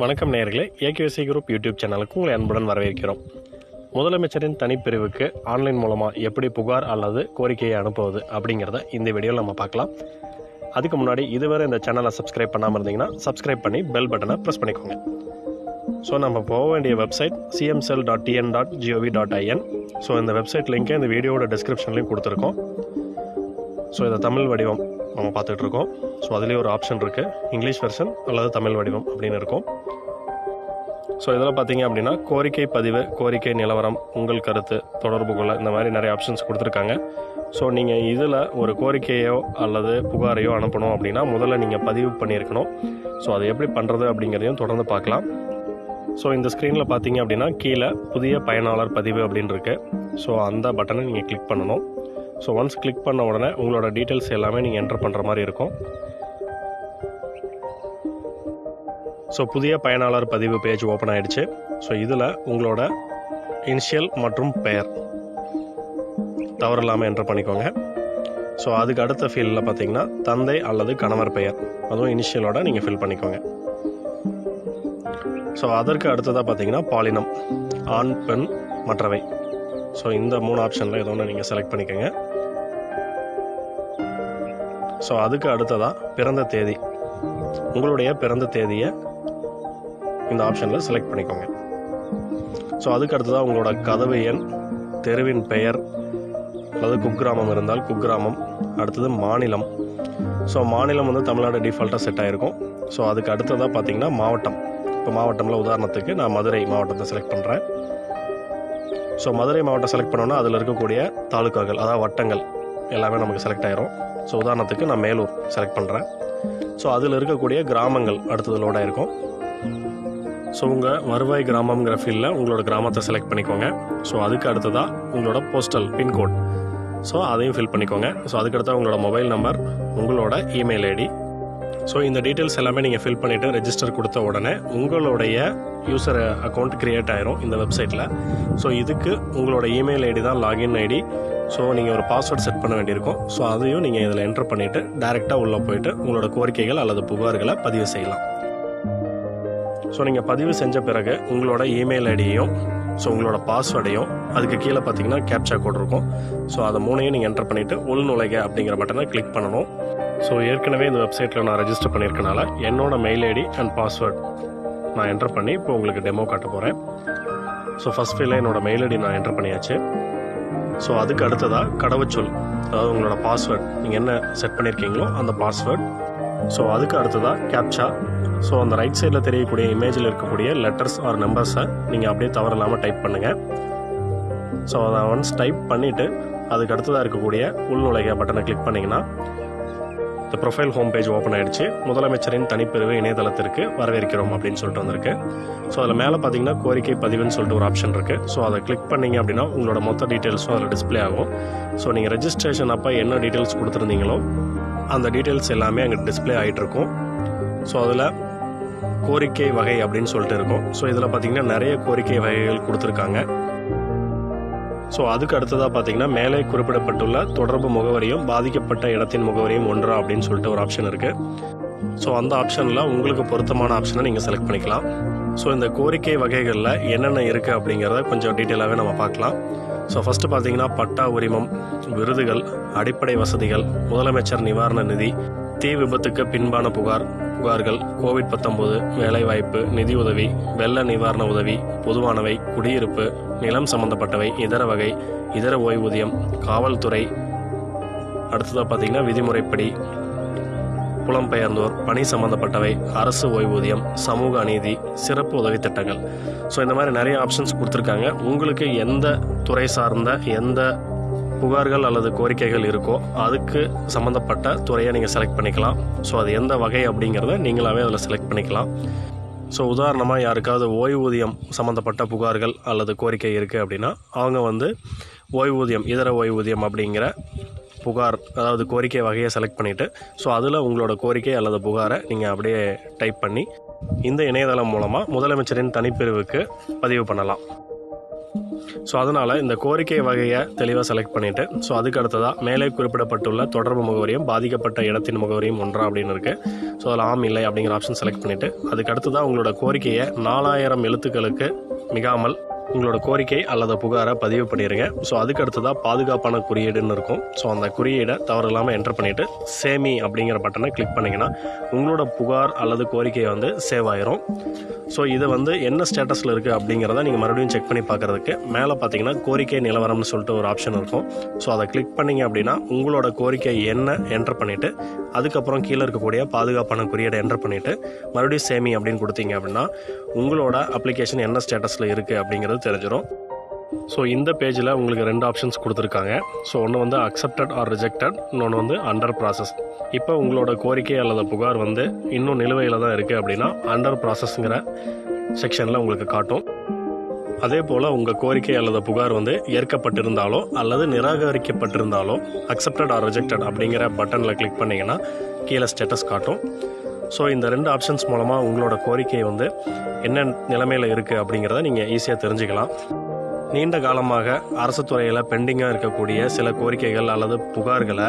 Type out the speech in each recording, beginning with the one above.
வணக்கம் நேர்களே AKC group YouTube சேனலுக்கு உங்களை அன்புடன் வரவேற்கிறோம். முதலமைச்சரின் தனிப்பிரிவுக்கு ஆன்லைன் மூலமாக எப்படி புகார் அல்லது கோரிக்கையை அனுப்புவது அப்படிங்கிறத இந்த வீடியோவில் நம்ம பார்க்கலாம். அதுக்கு முன்னாடி இதுவரை இந்த சேனலை சப்ஸ்கிரைப் பண்ணாமல் இருந்தீங்கன்னா சப்ஸ்கிரைப் பண்ணி பெல் பட்டனை ப்ரெஸ் பண்ணிக்கோங்க. ஸோ நம்ம போக வேண்டிய website CM cell dot TN dot GOV dot IN so இந்த வெப்சைட் லிங்க்கை இந்த வீடியோட டிஸ்கிரிப்ஷன்லையும் கொடுத்துருக்கோம். ஸோ இதை தமிழ் வடிவம் நம்ம பார்த்துட்டு இருக்கோம். ஸோ அதுலேயே ஒரு ஆப்ஷன் இருக்குது இங்கிலீஷ் வெர்ஷன் அல்லது தமிழ் வடிவம் அப்படின்னு இருக்கும். ஸோ இதில் பார்த்தீங்க அப்படின்னா கோரிக்கை பதிவு கோரிக்கை நிலவரம் உங்கள் கருத்து தொடர்பு கொள்ள இந்த மாதிரி நிறைய ஆப்ஷன்ஸ் கொடுத்துருக்காங்க. ஸோ நீங்கள் இதில் ஒரு கோரிக்கையோ அல்லது புகாரையோ அனுப்பணும் அப்படின்னா முதல்ல நீங்கள் பதிவு பண்ணியிருக்கணும். ஸோ அதை எப்படி பண்ணுறது அப்படிங்கிறதையும் தொடர்ந்து பார்க்கலாம். ஸோ இந்த ஸ்க்ரீனில் பார்த்தீங்க அப்படின்னா கீழே புதிய பயனாளர் பதிவு அப்படின்னு இருக்கு. ஸோ அந்த பட்டனை நீங்கள் கிளிக் பண்ணணும். ஸோ ஒன்ஸ் கிளிக் பண்ண உடனே உங்களோட டீட்டெயில்ஸ் எல்லாமே நீங்கள் என்டர் பண்ணுற மாதிரி இருக்கும். ஸோ புதிய பயனாளர் பதிவு பேஜ் ஓப்பன் ஆகிடுச்சு ஸோ இதில் உங்களோட இனிஷியல் மற்றும் பெயர் தவறு இல்லாமல் என்டர் பண்ணிக்கோங்க. ஸோ அதுக்கு அடுத்த ஃபீல்டில் பார்த்தீங்கன்னா தந்தை அல்லது கணவர் பெயர். அதுவும் இனிஷியலோட நீங்கள் ஃபில் பண்ணிக்கோங்க. ஸோ அதற்கு அடுத்ததாக பார்த்தீங்கன்னா பாலினம் ஆண் பெண் மற்றவை. ஸோ இந்த மூணு ஆப்ஷனில் ஏதோ ஒன்று நீங்கள் செலக்ட் பண்ணிக்கோங்க. ஸோ அதுக்கு அடுத்ததாக பிறந்த தேதி. உங்களுடைய பிறந்த தேதியை இந்த ஆப்ஷனில் செலக்ட் பண்ணிக்கோங்க. ஸோ அதுக்கு அடுத்ததாக உங்களோட கதவு எண் தெருவின் பெயர் அல்லது குக்கிராமம் இருந்தால் குக்கிராமம் அடுத்தது மாநிலம். ஸோ மாநிலம் வந்து தமிழ்நாடு டிஃபால்ட்டாக செட் ஆகிருக்கும் ஸோ அதுக்கு அடுத்ததாக பார்த்தீங்கன்னா மாவட்டம். இப்போ மாவட்டமில் உதாரணத்துக்கு நான் மதுரை மாவட்டத்தை செலக்ட் பண்ணுறேன் ஸோ மதுரை மாவட்டம் செலக்ட் பண்ணோன்னா அதில் இருக்கக்கூடிய தாலுக்காக்கள் அதாவது வட்டங்கள் எல்லாமே நமக்கு செலக்ட் ஆயிரும். ஸோ உதாரணத்துக்கு நான் மேலூர் செலக்ட் பண்ணுறேன் ஸோ அதில் இருக்கக்கூடிய கிராமங்கள் அடுத்ததுலோட இருக்கும். ஸோ உங்கள் வருவாய் கிராமங்கிற ஃபீல்டில் உங்களோட கிராமத்தை செலக்ட் பண்ணிக்கோங்க. ஸோ அதுக்கு அடுத்ததாக உங்களோட போஸ்டல் பின்கோட் ஸோ அதையும் ஃபில் பண்ணிக்கோங்க. ஸோ அதுக்கு உங்களோட மொபைல் நம்பர் உங்களோட இமெயில் ஐடி ஸோ இந்த டீட்டெயில்ஸ் எல்லாமே நீங்கள் ஃபில் பண்ணிவிட்டு ரெஜிஸ்டர் கொடுத்த உடனே உங்களுடைய யூசர் அக்கௌண்ட் க்ரியேட் ஆயிரும் இந்த வெப்சைட்டில் ஸோ இதுக்கு உங்களோட இமெயில் ஐடி தான் லாகின் ஐடி ஸோ நீங்கள் ஒரு பாஸ்வேர்ட் செட் பண்ண வேண்டியிருக்கும். ஸோ அதையும் நீங்கள் இதில் என்டர் பண்ணிவிட்டு டேரெக்டாக உள்ளே போயிட்டு உங்களோட கோரிக்கைகள் அல்லது புகார்களை பதிவு செய்யலாம். ஸோ நீங்கள் பதிவு செஞ்ச பிறகு உங்களோட இமெயில் ஐடியையும் ஸோ உங்களோட பாஸ்வேர்டையும் அதுக்கு கீழே பார்த்தீங்கன்னா கேப்சா கோட் இருக்கும். ஸோ அதை மூணையும் நீங்கள் என்டர் பண்ணிவிட்டு உள்நுழைக அப்படிங்கிற பட்டனை கிளிக் பண்ணணும். ஸோ ஏற்கனவே இந்த வெப்சைட்டில் நான் ரெஜிஸ்டர் பண்ணியிருக்கனால என்னோட மெயில் ஐடி அண்ட் பாஸ்வேர்ட் நான் என்டர் பண்ணி இப்போ உங்களுக்கு டெமோ காட்ட போகிறேன் ஸோ ஃபஸ்ட் ஃபீல்டில் என்னோட மெயில் ஐடி நான் என்டர் பண்ணியாச்சு. ஸோ அதுக்கு அடுத்ததாக கடவுச்சொல் அதாவது உங்களோட பாஸ்வேர்ட் நீங்கள் என்ன செட் பண்ணியிருக்கீங்களோ அந்த பாஸ்வேர்ட் ஸோ அதுக்கு அடுத்ததாக கேப்சா ஸோ அந்த ரைட் சைடில் தெரியக்கூடிய இமேஜில் இருக்கக்கூடிய லெட்டர்ஸ் ஆர் நம்பர்ஸை நீங்கள் அப்படியே தவறு இல்லாமல் டைப் பண்ணுங்கள் ஸோ அதை ஒன்ஸ் டைப் பண்ணிவிட்டு அதுக்கு அடுத்ததாக இருக்கக்கூடிய உள்நுழைக பட்டனை கிளிக் பண்ணிங்கன்னா இந்த ப்ரொஃபைல் ஹோம் பேஜ் ஓப்பன் ஆயிடுச்சு. முதலமைச்சரின் தனிப்பிரிவு இணையதளத்திற்கு வரவேற்கிறோம் அப்படின்னு சொல்லிட்டு வந்திருக்கு. ஸோ அதில் மேலே பார்த்தீங்கன்னா கோரிக்கை பதிவுன்னு சொல்லிட்டு ஒரு ஆப்ஷன் இருக்குது ஸோ அதை கிளிக் பண்ணீங்க அப்படின்னா உங்களோட மொத்த டீட்டெயில்ஸும் அதில் டிஸ்ப்ளே ஆகும். ஸோ நீங்கள் ரெஜிஸ்ட்ரேஷன் அப்போ என்ன டீட்டெயில்ஸ் கொடுத்துருந்தீங்களோ அந்த டீட்டெயில்ஸ் எல்லாமே அங்கே டிஸ்ப்ளே ஆகிட்டு இருக்கும். ஸோ அதில் கோரிக்கை வகை அப்படின்னு சொல்லிட்டு இருக்கும். ஸோ இதில் பார்த்தீங்கன்னா நிறைய கோரிக்கை வகைகள் கொடுத்துருக்காங்க. ஸோ அதுக்கு அடுத்ததாக பார்த்தீங்கன்னா மேலே குறிப்பிடப்பட்டுள்ள தொடர்பு முகவரியும் பாதிக்கப்பட்ட இடத்தின் முகவரியும் ஒன்றா அப்படின்னு சொல்லிட்டு ஒரு ஆப்ஷன் இருக்குது ஸோ அந்த ஆப்ஷனில் உங்களுக்கு பொருத்தமான ஆப்ஷனை நீங்கள் செலக்ட் பண்ணிக்கலாம். ஸோ இந்த கோரிக்கை வகைகளில் என்னென்ன இருக்குது அப்படிங்கிறத கொஞ்சம் டீட்டெயிலாகவே நம்ம பார்க்கலாம். ஸோ ஃபஸ்ட்டு பார்த்தீங்கன்னா பட்டா உரிமம் விருதுகள் அடிப்படை வசதிகள் முதலமைச்சர் நிவாரண நிதி தீ விபத்துக்கு பின்பான புகார். புகார்கள் கோவிட் பத்தொன்பது வேலைவாய்ப்பு நிதி உதவி வெள்ள நிவாரண உதவி பொதுவானவை குடியிருப்பு நிலம் சம்பந்தப்பட்டவை இதர வகை இதர ஓய்வூதியம் காவல்துறை. அடுத்ததாக பார்த்தீங்கன்னா விதிமுறைப்படி புலம்பெயர்ந்தோர் பணி சம்பந்தப்பட்டவை அரசு ஓய்வூதியம் சமூக அநீதி சிறப்பு உதவி திட்டங்கள். ஸோ இந்த மாதிரி நிறைய ஆப்ஷன்ஸ் கொடுத்துருக்காங்க. உங்களுக்கு எந்த துறை சார்ந்த எந்த புகார்கள் அல்லது கோரிக்கைகள் இருக்கோ அதுக்கு சம்மந்தப்பட்ட துறையை நீங்கள் செலக்ட் பண்ணிக்கலாம். ஸோ அது எந்த வகை அப்படிங்கிறத நீங்களாகவே அதில் செலக்ட் பண்ணிக்கலாம். ஸோ உதாரணமாக யாருக்காவது ஓய்வூதியம் சம்மந்தப்பட்ட புகார்கள் அல்லது கோரிக்கை இருக்குது அப்படின்னா அவங்க வந்து ஓய்வூதியம் இதர ஓய்வூதியம் அப்படிங்கிற புகார் அதாவது கோரிக்கை வகையை செலக்ட் பண்ணிவிட்டு ஸோ அதில் உங்களோட கோரிக்கை அல்லது புகாரை நீங்கள் அப்படியே டைப் பண்ணி இந்த இணையதளம் மூலமாக முதலமைச்சரின் தனிப்பிரிவுக்கு பதிவு பண்ணலாம். ஸோ அதனால் இந்த கோரிக்கை வகையை தெளிவாக செலக்ட் பண்ணிவிட்டு ஸோ அதுக்கு அடுத்ததாக மேலே குறிப்பிடப்பட்டுள்ள தொடர்பு முகவரியும் பாதிக்கப்பட்ட இடத்தின் முகவரியும் ஒன்றா அப்படின்னு இருக்குது ஸோ அதில் ஆம் இல்லை அப்படிங்கிற ஆப்ஷன் செலக்ட் பண்ணிவிட்டு அதுக்கு அடுத்ததாக உங்களோட கோரிக்கையை நாலாயிரம் எழுத்துக்களுக்கு மிகாமல் உங்களோட கோரிக்கை அல்லது புகாரை பதிவு பண்ணிடுங்க ஸோ அதுக்கு அடுத்ததாக பாதுகாப்பான குறியீடுன்னு இருக்கும். ஸோ அந்த குறியீடை தவறு இல்லாமல் என்டர் பண்ணிவிட்டு சேமி அப்படிங்கிற பட்டனை கிளிக் பண்ணிங்கன்னா உங்களோட புகார் அல்லது கோரிக்கை வந்து சேவ் ஆயிரும். ஸோ இது வந்து என்ன ஸ்டேட்டஸில் இருக்குது அப்படிங்கிறத நீங்கள் மறுபடியும் செக் பண்ணி பார்க்குறதுக்கு மேலே பார்த்தீங்கன்னா கோரிக்கை நிலவரம்னு சொல்லிட்டு ஒரு ஆப்ஷன் இருக்கும். ஸோ அதை கிளிக் பண்ணீங்க அப்படின்னா உங்களோட கோரிக்கை என்ன என்டர் பண்ணிவிட்டு அதுக்கப்புறம் கீழே இருக்கக்கூடிய பாதுகாப்பான குறியீடை என்டர் பண்ணிவிட்டு மறுபடியும் சேமி அப்படின்னு கொடுத்தீங்க அப்படின்னா உங்களோட அப்ளிகேஷன் என்ன ஸ்டேட்டஸில் இருக்குது அப்படிங்கிறது தெரிஞ்சிடும் ஸோ இந்த பேஜில் உங்களுக்கு ரெண்டு ஆப்ஷன்ஸ் கொடுத்துருக்காங்க. ஸோ ஒன்று வந்து அக்செப்டட் ஆர் ரிஜெக்டட் இன்னொன்று வந்து அண்டர் ப்ராசஸ் இப்போ உங்களோட கோரிக்கை அல்லது புகார் வந்து இன்னும் நிலுவையில் தான் இருக்குது அப்படின்னா அண்டர் ப்ராசஸ்ங்கிற செக்ஷனில் உங்களுக்கு காட்டும். அதே போல் உங்கள் கோரிக்கை அல்லது புகார் வந்து ஏற்கப்பட்டிருந்தாலோ அல்லது நிராகரிக்கப்பட்டிருந்தாலோ அக்செப்டட் ஆர் ரிஜெக்டட் அப்படிங்கிற பட்டனில் கிளிக் பண்ணிங்கன்னா கீழே ஸ்டேட்டஸ் காட்டும். ஸோ இந்த ரெண்டு ஆப்ஷன்ஸ் மூலமாக உங்களோட கோரிக்கை வந்து என்ன நிலைமையில் இருக்குது அப்படிங்கிறத நீங்கள் ஈஸியாக தெரிஞ்சுக்கலாம். நீண்ட காலமாக அரசு துறையில் பெண்டிங்காக இருக்கக்கூடிய சில கோரிக்கைகள் அல்லது புகார்களை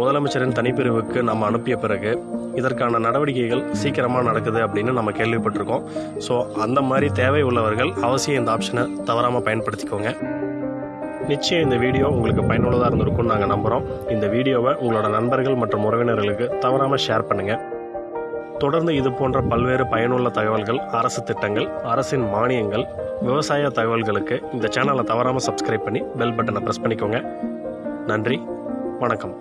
முதலமைச்சரின் தனிப்பிரிவுக்கு நம்ம அனுப்பிய பிறகு இதற்கான நடவடிக்கைகள் சீக்கிரமாக நடக்குது அப்படின்னு நம்ம கேள்விப்பட்டிருக்கோம். ஸோ அந்த மாதிரி தேவை உள்ளவர்கள் அவசியம் இந்த ஆப்ஷனை தவறாமல் பயன்படுத்திக்கோங்க. நிச்சயம் இந்த வீடியோ உங்களுக்கு பயனுள்ளதாக இருந்திருக்கும்னு நாங்கள் நம்புகிறோம் இந்த வீடியோவை உங்களோட நண்பர்கள் மற்றும் உறவினர்களுக்கு தவறாமல் ஷேர் பண்ணுங்கள் தொடர்ந்து இது போன்ற பல்வேறு பயனுள்ள தகவல்கள் அரசு திட்டங்கள் அரசின் மானியங்கள் விவசாய தகவல்களுக்கு இந்த சேனலை தவறாமல் சப்ஸ்கிரைப் பண்ணி பெல் பட்டனை ப்ரெஸ் பண்ணிக்கோங்க. நன்றி வணக்கம்.